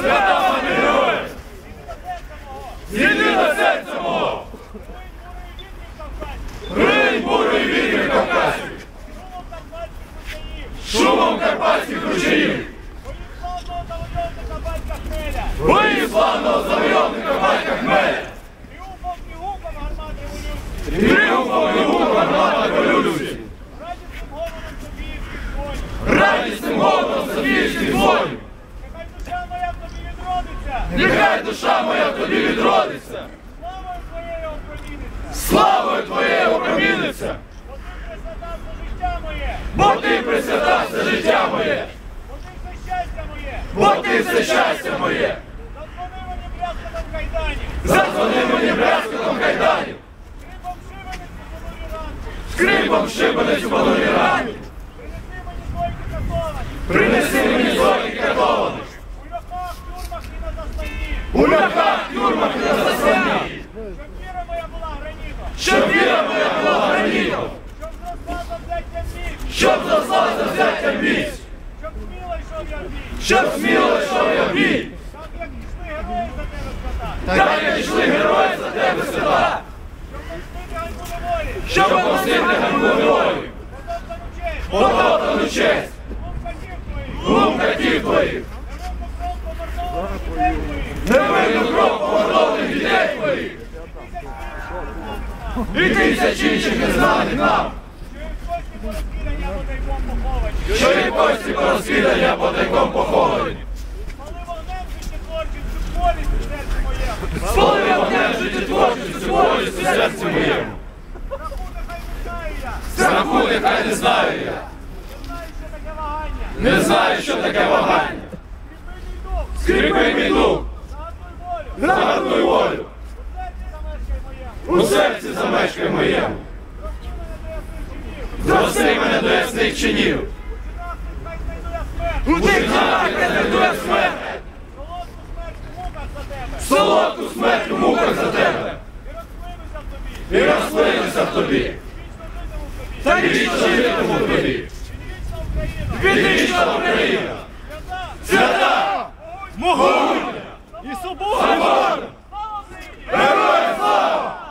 свята герой! Звільни на серце мого! Ринь бурий вітер Кавказів! Шумом карпатських ручаїв! Бої славного завойовника батька Хмеля! Тріумфом Нехай душа моя тобі відродиться! Славою твоєю опроміниться! Бо ти присвята все життя моє! Бо ти все щастя моє! Задзвони мені брязкотом кайданів! Скрипом шибанець у понурі рані! Принеси мені У льохах, тюрмах і на засланні! Щоб віра моя була гранітом! Щоб зросла за взяття місць! Щоб сміло йшов я в бій! Так як йшли герої за тебе свята! Щоб опустити ганьбу героїв! Потоптану честь! Глум катів твоїх! І тисяч інших незнаних нам! Що і кості порозкидання по тайком поховані! Спали вогнем житті творчістю болістю в серці моєму! Страху нехай не знаю я! Не знаю, що таке вагання! Скріпи мій дух! У серці замешкай моєму! Зрости мене до ясних чинів! У тих ділах не смерть! Солодку смерть у муках за тебе! І розплинуся в тобі! Та вічно житиму в тобі! Відвічна Україна! Свята! Могутня! І! Героям